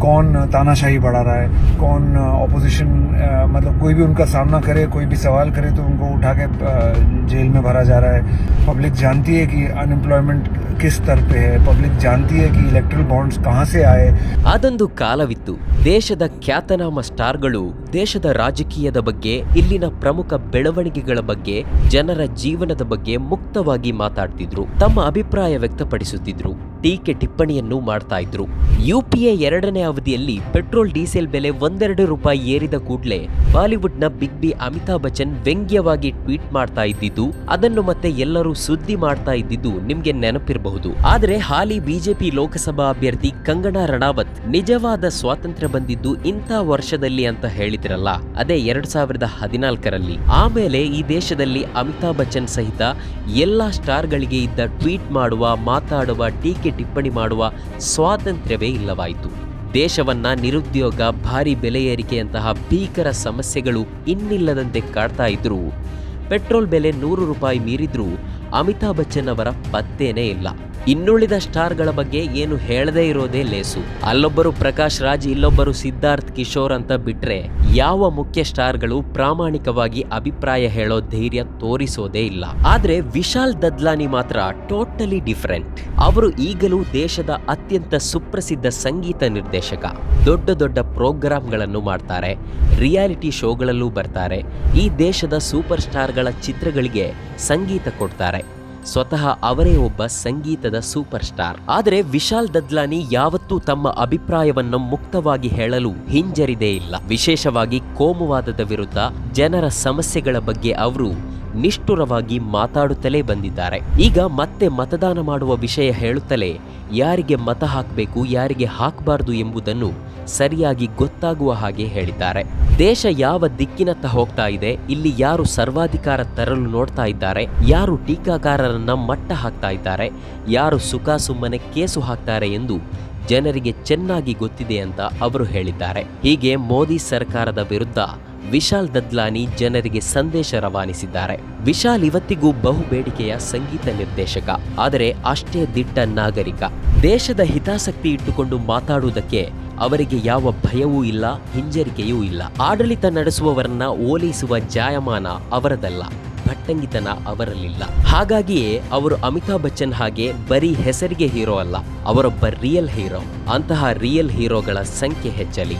कौन तानाशाही बढ़ा रहा है कौन ऑपोजिशन मतलब कोई भी उनका सामना करे कोई भी सवाल करे तो उनको उठा के अ, जेल में भरा जा रहा है पब्लिक जानती है कि अनएम्प्लॉयमेंट किस स्तर पे है पब्लिक जानती है कि इलेक्ट्रल बॉन्ड्स कहाँ से आए ಅದೊಂದು ಕಾಲವಿತ್ತು ದೇಶದ ಖ್ಯಾತನಾಮ ಸ್ಟಾರ್ಗಳು ದೇಶದ ರಾಜಕೀಯದ ಬಗ್ಗೆ ಇಲ್ಲಿನ ಪ್ರಮುಖ ಬೆಳವಣಿಗೆಗಳ ಬಗ್ಗೆ ಜನರ ಜೀವನದ ಬಗ್ಗೆ ಮುಕ್ತವಾಗಿ ಮಾತಾಡ್ತಿದ್ರು ತಮ್ಮ ಅಭಿಪ್ರಾಯ ವ್ಯಕ್ತಪಡಿಸುತ್ತಿದ್ರು ಟೀಕೆ ಟಿಪ್ಪಣಿಯನ್ನು ಮಾಡ್ತಾ ಇದ್ರು. ಯುಪಿಎ ಎರಡನೇ ಅವಧಿಯಲ್ಲಿ ಪೆಟ್ರೋಲ್, ಡೀಸೆಲ್ ಬೆಲೆ ಒಂದೆರಡು ರೂಪಾಯಿ ಏರಿದ ಕೂಡಲೇ ಬಾಲಿವುಡ್ನ ಬಿಗ್ ಬಿ ಅಮಿತಾಬ್ ಬಚ್ಚನ್ ವ್ಯಂಗ್ಯವಾಗಿ ಟ್ವೀಟ್ ಮಾಡ್ತಾ ಇದ್ದಿದ್ದು, ಅದನ್ನು ಮತ್ತೆ ಎಲ್ಲರೂ ಸುದ್ದಿ ಮಾಡ್ತಾ ಇದ್ದಿದ್ದು ನಿಮ್ಗೆ ನೆನಪಿರಬಹುದು. ಆದರೆ ಹಾಲಿ ಬಿಜೆಪಿ ಲೋಕಸಭಾ ಅಭ್ಯರ್ಥಿ ಕಂಗನಾ ರಣಾವತ್ ನಿಜವಾದ ಸ್ವಾತಂತ್ರ್ಯ ಬಂದಿದ್ದು ಇಂಥ ವರ್ಷದಲ್ಲಿ ಅಂತ ಹೇಳಿದ್ರಲ್ಲ, ಅದೇ ಎರಡ್ ಸಾವಿರದ ಹದಿನಾಲ್ಕರಲ್ಲಿ. ಆಮೇಲೆ ಈ ದೇಶದಲ್ಲಿ ಅಮಿತಾಬ್ ಬಚ್ಚನ್ ಸಹಿತ ಎಲ್ಲಾ ಸ್ಟಾರ್ಗಳಿಗೆ ಇದ್ದ ಟ್ವೀಟ್ ಮಾಡುವ, ಮಾತಾಡುವ, ಟೀಕೆ ಟಿಪ್ಪಣಿ ಮಾಡುವ ಸ್ವಾತಂತ್ರ್ಯವೇ ಇಲ್ಲವಾಯಿತು. ದೇಶವನ್ನ ನಿರುದ್ಯೋಗ, ಭಾರಿ ಬೆಲೆ ಏರಿಕೆಯಂತಹ ಭೀಕರ ಸಮಸ್ಯೆಗಳು ಇನ್ನಿಲ್ಲದಂತೆ ಕಾಡ್ತಾ ಇದ್ರು, ಪೆಟ್ರೋಲ್ ಬೆಲೆ ನೂರು ರೂಪಾಯಿ ಮೀರಿದ್ರೂ ಅಮಿತಾಬ್ ಬಚ್ಚನ್ ಅವರ ಪತ್ತೇನೇ ಇಲ್ಲ. ಇನ್ನುಳಿದ ಸ್ಟಾರ್ಗಳ ಬಗ್ಗೆ ಏನು ಹೇಳದೇ ಇರೋದೇ ಲೇಸು. ಅಲ್ಲೊಬ್ಬರು ಪ್ರಕಾಶ್ ರಾಜ್, ಇಲ್ಲೊಬ್ಬರು ಸಿದ್ಧಾರ್ಥ್ ಕಿಶೋರ್ ಅಂತ ಬಿಟ್ರೆ ಯಾವ ಮುಖ್ಯ ಸ್ಟಾರ್ಗಳು ಪ್ರಾಮಾಣಿಕವಾಗಿ ಅಭಿಪ್ರಾಯ ಹೇಳೋ ಧೈರ್ಯ ತೋರಿಸೋದೇ ಇಲ್ಲ. ಆದ್ರೆ ವಿಶಾಲ್ ದದ್ಲಾನಿ ಮಾತ್ರ ಟೋಟಲಿ ಡಿಫರೆಂಟ್. ಅವರು ಈಗಲೂ ದೇಶದ ಅತ್ಯಂತ ಸುಪ್ರಸಿದ್ಧ ಸಂಗೀತ ನಿರ್ದೇಶಕ. ದೊಡ್ಡ ದೊಡ್ಡ ಪ್ರೋಗ್ರಾಮ್ಗಳನ್ನು ಮಾಡ್ತಾರೆ, ರಿಯಾಲಿಟಿ ಶೋಗಳಲ್ಲೂ ಬರ್ತಾರೆ, ಈ ದೇಶದ ಸೂಪರ್ ಸ್ಟಾರ್ಗಳ ಚಿತ್ರಗಳಿಗೆ ಸಂಗೀತ ಕೊಡ್ತಾರೆ. ಸ್ವತಃ ಅವರೇ ಒಬ್ಬ ಸಂಗೀತದ ಸೂಪರ್ ಸ್ಟಾರ್ ಆದರೆ ವಿಶಾಲ್ ದದ್ಲಾನಿ ಯಾವತ್ತೂ ತಮ್ಮ ಅಭಿಪ್ರಾಯವನ್ನು ಮುಕ್ತವಾಗಿ ಹೇಳಲು ಹಿಂಜರಿದೇ ಇಲ್ಲ. ವಿಶೇಷವಾಗಿ ಕೋಮುವಾದದ ವಿರುದ್ಧ ಜನರ ಸಮಸ್ಯೆಗಳ ಬಗ್ಗೆ ಅವರು ನಿಷ್ಠುರವಾಗಿ ಮಾತಾಡುತ್ತಲೇ ಬಂದಿದ್ದಾರೆ. ಈಗ ಮತ್ತೆ ಮತದಾನ ಮಾಡುವ ವಿಷಯ ಹೇಳುತ್ತಲೇ ಯಾರಿಗೆ ಮತ ಹಾಕಬೇಕು, ಯಾರಿಗೆ ಹಾಕಬಾರದು ಎಂಬುದನ್ನು ಸರಿಯಾಗಿ ಗೊತ್ತಾಗುವ ಹಾಗೆ ಹೇಳಿದ್ದಾರೆ. ದೇಶ ಯಾವ ದಿಕ್ಕಿನತ್ತ ಹೋಗ್ತಾ ಇದೆ, ಇಲ್ಲಿ ಯಾರು ಸರ್ವಾಧಿಕಾರ ತರಲು ನೋಡ್ತಾ ಇದ್ದಾರೆ, ಯಾರು ಟೀಕಾಕಾರರನ್ನ ಮಟ್ಟ ಹಾಕ್ತಾ ಇದ್ದಾರೆ, ಯಾರು ಸುಖ ಸುಮ್ಮನೆ ಕೇಸು ಹಾಕ್ತಾರೆ ಎಂದು ಜನರಿಗೆ ಚೆನ್ನಾಗಿ ಗೊತ್ತಿದೆ ಅಂತ ಅವರು ಹೇಳಿದ್ದಾರೆ. ಹೀಗೆ ಮೋದಿ ಸರ್ಕಾರದ ವಿರುದ್ಧ ವಿಶಾಲ್ ದದ್ಲಾನಿ ಜನರಿಗೆ ಸಂದೇಶ ರವಾನಿಸಿದ್ದಾರೆ. ವಿಶಾಲ್ ಇವತ್ತಿಗೂ ಬಹು ಬೇಡಿಕೆಯ ಸಂಗೀತ ನಿರ್ದೇಶಕ, ಆದರೆ ಅಷ್ಟೇ ದಿಟ್ಟ ನಾಗರಿಕ. ದೇಶದ ಹಿತಾಸಕ್ತಿ ಇಟ್ಟುಕೊಂಡು ಮಾತಾಡುವುದಕ್ಕೆ ಅವರಿಗೆ ಯಾವ ಭಯವೂ ಇಲ್ಲ, ಹಿಂಜರಿಕೆಯೂ ಇಲ್ಲ. ಆಡಳಿತ ನಡೆಸುವವರನ್ನ ಓಲೈಸುವ ಜಾಯಮಾನ ಅವರದಲ್ಲ, ಭಟ್ಟಂಗಿತನ ಅವರಲ್ಲಿಲ್ಲ. ಹಾಗಾಗಿಯೇ ಅವರು ಅಮಿತಾಬ್ ಬಚ್ಚನ್ ಹಾಗೆ ಬರೀ ಹೆಸರಿಗೆ ಹೀರೋ ಅಲ್ಲ, ಅವರೊಬ್ಬ ರಿಯಲ್ ಹೀರೋ ಅಂತಹ ರಿಯಲ್ ಹೀರೋಗಳ ಸಂಖ್ಯೆ ಹೆಚ್ಚಲಿ.